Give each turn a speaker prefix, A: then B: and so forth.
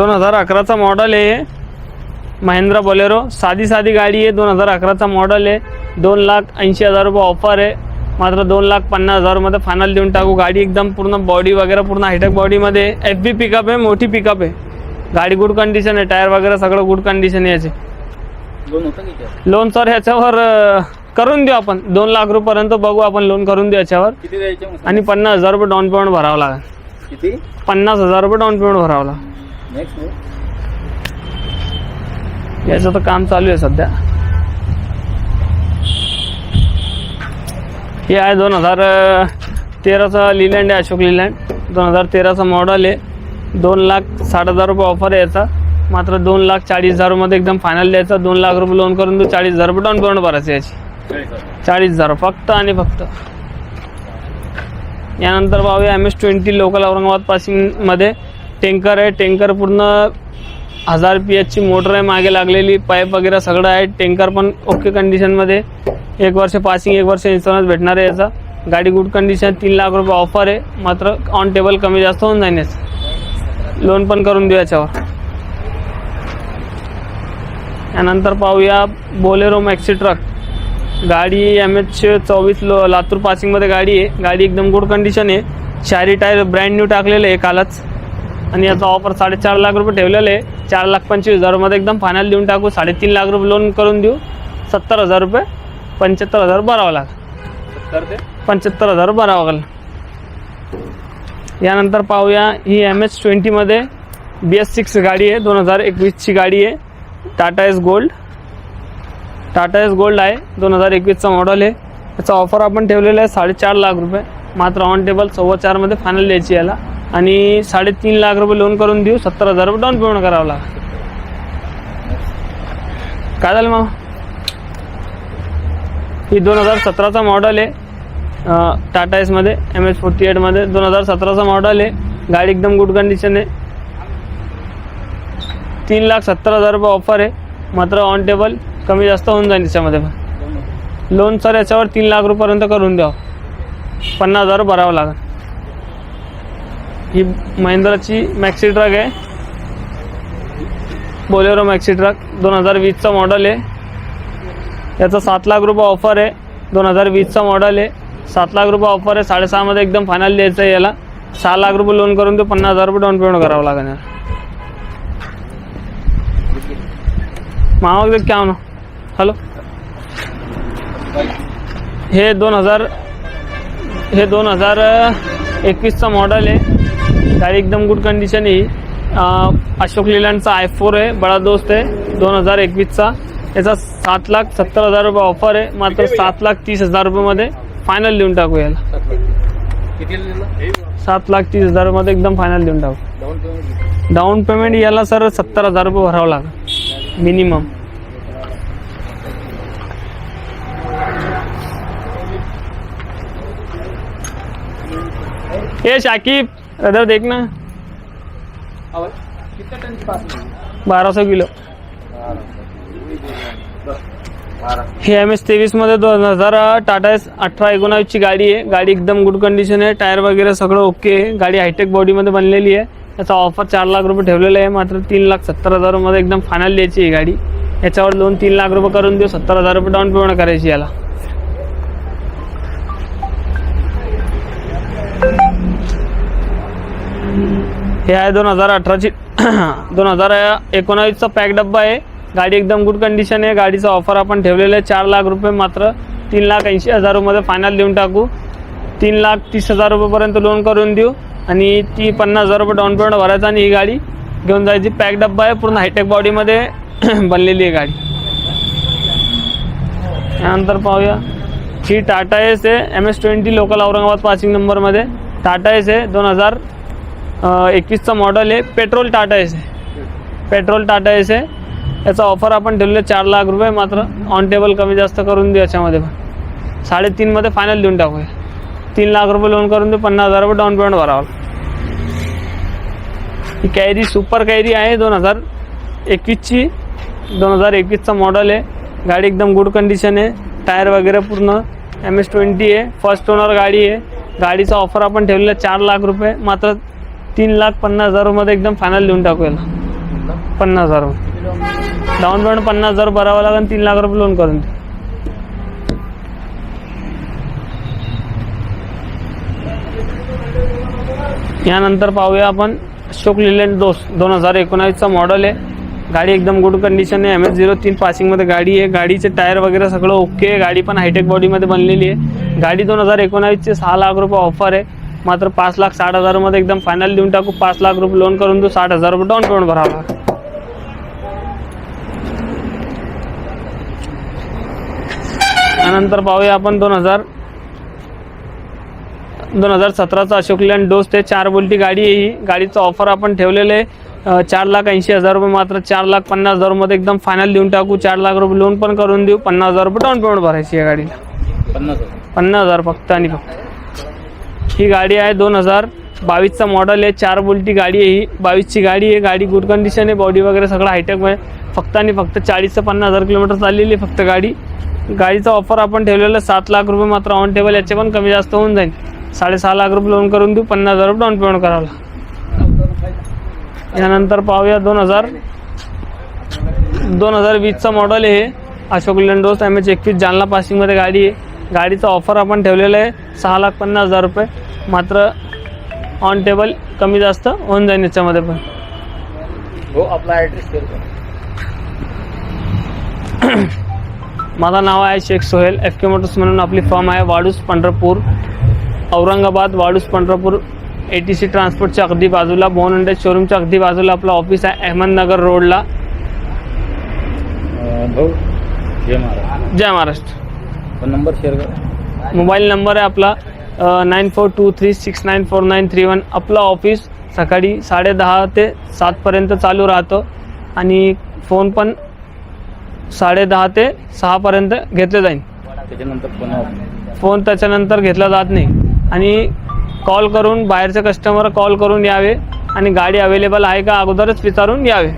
A: दोन हजार अकराचा मॉडल आहे. महिंद्रा बोलेरो साधी साधी गाडी आहे दोन हजार अकराचा मॉडल आहे. दोन लाख ऐंशी हजार रुपये ऑफर आहे. मात्र दोन लाख पन्नास हजारमध्ये फायनल देऊन टाकू. गाडी एकदम पूर्ण बॉडी वगैरे पूर्ण हायटेक बॉडीमध्ये एफ बी पिकअप आहे मोठी पिकअप आहे. गाडी गुड कंडिशन आहे टायर वगैरे सगळं गुड कंडिशन आहे याचे. लोन सर ह्याच्यावर करून देऊ आपण. दोन लाख रुपयापर्यंत बघू आपण लोन करून देऊ याच्यावर. आणि पन्नास हजार रुपये डाऊन पेमेंट भरावं लागेल. पन्नास हजार रुपये डाऊन पेमेंट भरावं लागेल. याचं तर काम चालू आहे सध्या. हे आहे दोन हजार तेराचा लिलँड आहे अशोक लिलँड दोन हजार तेराचा मॉडल आहे. दोन लाख साठ हजार रुपये ऑफर आहे याचा. मात्र दोन लाख चाळीस हजारमध्ये एकदम फायनल द्यायचा. दोन लाख रुपये लोन करून देऊ. चाळीस हजार रुपये डाऊन पेमेंट भरायचं याची. चाळीस हजार फक्त आणि फक्त. यानंतर भाऊ M S twenty local Aurangabad पासिंगमध्ये tanker आहे. टँकर पूर्ण हजार पी एचची मोटर आहे मागे लागलेली पाईप वगैरे सगळं आहे. टँकर पण ओके कंडिशनमध्ये एक वर्ष पासिंग एक वर्ष इन्शुरन्स भेटणार आहे याचा. गाडी गुड कंडिशन तीन लाख रुपये ऑफर आहे. मात्र ऑन टेबल कमी जास्त होऊन जाईल याचं. लोन पण करून देऊ याच्यावर. यानंतर पाहूया बोलेरो मॅक्सी ट्रक गाडी एम एच चोवीस लो लातूर पासिंगमध्ये गाडी आहे. गाडी एकदम गुड कंडिशन आहे. चारी टायर ब्रँड न्यू टाकलेले आहे कालच. आणि याचा ऑफर साडेचार लाख रुपये ठेवलेलं आहे. चार लाख पंचवीस हजारमध्ये एकदम फायनल देऊन टाकू. साडेतीन लाख रुपये लोन करून देऊ. सत्तर हजार रुपये पंच्याहत्तर हजार भरावं लागेल. पंच्याहत्तर हजार भरावं लागेल. यानंतर पाहूया ही एम एच ट्वेंटीमध्ये बी एस सिक्स गाडी आहे. दोन हजार एकवीसची गाडी आहे. Tata Ace gold Tata Ace gold आहे. दोन हजार एकवीसचा मॉडल आहे. याचा ऑफर आपण ठेवलेला आहे साडेचार लाख रुपये. मात्र ऑन टेबल सव्वा चारमध्ये फायनल द्यायची याला. आणि साडेतीन लाख रुपये लोन करून देऊ सत्तर हजार रुपये डाऊन पेमेंट करावं लागेल. काय झालं मग ही दोन हजार सतराचा मॉडल आहे. टाटा एसमध्ये एम एस फोर्टी एटमध्ये दोन हजार सतराचा मॉडल आहे. गाडी एकदम गुड कंडिशन आहे. तीन लाख सत्तर हजार रुपये ऑफर आहे. मात्र ऑन टेबल कमी जास्त होऊन जाईल त्याच्यामध्ये पण. लोन सर याच्यावर तीन लाख रुपयापर्यंत करून द्यावं पन्नास हजार भरावं लागेल. ही महिंद्राची मॅक्सी ट्रक आहे. बोलेरो मॅक्सी ट्रक दोन हजार वीसचा मॉडल आहे. याचा सात लाख रुपये ऑफर आहे. दोन हजार वीसचा मॉडल आहे. सात लाख रुपये ऑफर आहे. साडेसहामध्ये एकदम फायनल द्यायचं आहे याला. सहा लाख रुपये लोन करून ते पन्नास हजार रुपये डाऊन पेमेंट करावं लागणार याला. मामा क्या होणार हॅलो हे दोन हजार हे दोन हजार एकवीसचं मॉडल आहे. गाडी एकदम गुड कंडिशन आहे. अं, अशोक लिलँडचा आय फोर आहे बडा दोस्त आहे दोन हजार एकवीसचा. याचा सात लाख सत्तर हजार रुपये ऑफर आहे मात्र सात लाख तीस हजार रुपयेमध्ये फायनल देऊन टाकू याला. सात लाख तीस. हजारमध्ये एकदम फायनल देऊन टाकू.
B: डाऊन पेमेंट
A: याला सर सत्तर हजार रुपये भरावं लागेल मिनिमम ये शाकिब. इधर देखना
B: किती टनची पासिंग
A: बारा सौ किलो। ही एम एस तेवीसमध्ये दोन हजार टाटा एस अठरा एकोणावीसची गाडी आहे. गाडी एकदम गुड कंडिशन आहे. टायर वगैरे सगळं ओके आहे. गाडी हायटेक बॉडीमध्ये बनलेली आहे. याचा ऑफर चार लाख रुपये ठेवलेला आहे. मात्र तीन लाख सत्तर हजारमध्ये एकदम फायनल द्यायची ही गाडी. याच्यावर दोन तीन लाख रुपये करून देऊ. सत्तर हजार रुपये डाऊन पेमेंट करायची याला. हे आहे दोन हजार अठराची. दोन हजार एकोणावीसचा पॅक डब्बा आहे. गाडी एकदम गुड कंडिशन आहे. गाडीचा ऑफर आपण ठेवलेलं आहे. चार लाख रुपये मात्र तीन लाख ऐंशी हजार हजारमध्ये फायनल देऊन टाकू. तीन लाख तीस हजार रुपयेपर्यंत लोन करून देऊ. आणि ती पन्नास हजार रुपये डाऊन पेमेंट भरायचा आणि ही गाडी घेऊन जायची. पॅक डब्बा आहे. पूर्ण हायटेक बॉडीमध्ये बनलेली आहे गाडी. त्यानंतर पाहूया. ही टाटा एस आहे M S twenty local Aurangabad passing नंबरमध्ये टाटा एस आहे दोन हजार एकवीसचं मॉडल आहे. पेट्रोल टाटा एस आहे. पेट्रोल टाटा एस आहे. याचा ऑफर आपण ठेवलेलं चार लाख रुपये मात्र ऑन टेबल कमी जास्त करून देऊ याच्यामध्ये पण. साडेतीनमध्ये फायनल देऊन टाकूया. तीन लाख रुपये लोन करून देऊ पन्नास हजार रुपये डाऊन पेमेंट भरावं. ही कॅरी सुपर कॅरी आहे दोन हजार एकवीसची. दोन हजार एकवीसचा मॉडल आहे. गाडी एकदम गुड कंडिशन आहे. टायर वगैरे पूर्ण एम एस ट्वेंटी आहे. फर्स्ट ओनर गाडी आहे. गाडीचा ऑफर आपण ठेवलेला चार लाख रुपये. मात्र तीन लाख पन्नास हजारमध्ये एकदम फायनल देऊन टाकू याला. पन्नास हजार. डाऊन पेमेंट पन्नास हजार भरावं लागेल तीन लाख रुपये लोन करून. यानंतर पाहूया आपण अशोक लिलँड दोस दोन हजार एकोणावीसचा मॉडल आहे. गाडी एकदम गुड कंडिशन आहे. एम एस झिरो तीन पासिंगमध्ये गाडी आहे. गाडीचे टायर वगैरे सगळं ओके आहे. गाडी पण हायटेक बॉडीमध्ये बनलेली आहे. गाडी दोन हजार एकोणावीसचे सहा लाख रुपये ऑफर आहे. मात्र पाच लाख साठ हजारमध्ये एकदम फायनल देऊन टाकू. पाच लाख रुपये लोन करून देऊ साठ हजार रुपये डाऊन पेमेंट भरावं. त्यानंतर पाहूया आपण दोन हजार दोन हजार सतराचा अशोक लेलँड डोस. ते चार बोल्टी गाडी आहे ही. गाडीचं ऑफर आपण ठेवलेलं चार लाख ऐंशी हजार रुपये मात्र चार लाख पन्नास हजारमध्ये एकदम फायनल देऊन टाकू. चार लाख रुपये लोन पण करून देऊ. पन्नास हजार रुपये डाऊन पेमेंट भरायची आहे गाडीला.
B: पन्नास
A: हजार फक्त आणि फक्त. ही गाडी आहे दोन हजार बावीसचा मॉडेल आहे. चार बोल्टी गाडी आहे ही. बावीसची गाडी आहे. गाडी गुड कंडिशन आहे. बॉडी वगैरे सगळं हायटेक आहे फक्त आणि फक्त चाळीस ते पन्नास हजार किलोमीटर चाललेली आहे फक्त गाडी. गाडीचा ऑफर आपण ठेवलेलं सात लाख रुपये मात्र ऑन टेबल याचे पण कमी जास्त होऊन जाईल. साडेसहा लाख रुपये लोन करून देऊ. पन्नास हजार रुपये डाऊन पेमेंट करावं यानंतर पाहूया दोन हजार दोन हजार वीसचा मॉडेल आहे. अशोक लेंडोस एम एच एकवीस. जालना पासिंगमध्ये गाडी आहे. गाडीचा ऑफर आपण ठेवलेला आहे. सहा लाख पन्नास हजार रुपये. मात्र ऑन टेबल कमी जास्त होऊन जाईल याच्यामध्ये पण.
B: हो आपला ॲड्रेस
A: माझं नाव आहे Shaikh Sohail. F K motors म्हणून आपली फर्म आहे Wadus Pandharpur. Aurangabad Wadus Pandharpur. A T C ट्रान्सपोर्टच्या अगदी बाजूला बोन हंड्रेड शोरूमच्या अगदी बाजूला आपलं ऑफिस आहे अहमदनगर रोडला
B: भाऊ जय महाराज
A: जय महाराष्ट्र.
B: पण नंबर शेअर करा.
A: मोबाईल नंबर आहे आपला nine four two three six nine four nine three one. आपलं ऑफिस सकाळी साडेदहा ते सातपर्यंत चालू राहतं. आणि फोन पण साडेदहा ते सहापर्यंत घेतले जाईल.
B: त्याच्यानंतर
A: फोन त्याच्यानंतर घेतला जात नाही. आणि कॉल करून बाहेरचे कस्टमर कॉल करून यावे. आणि गाडी अवेलेबल आहे का अगोदरच विचारून यावे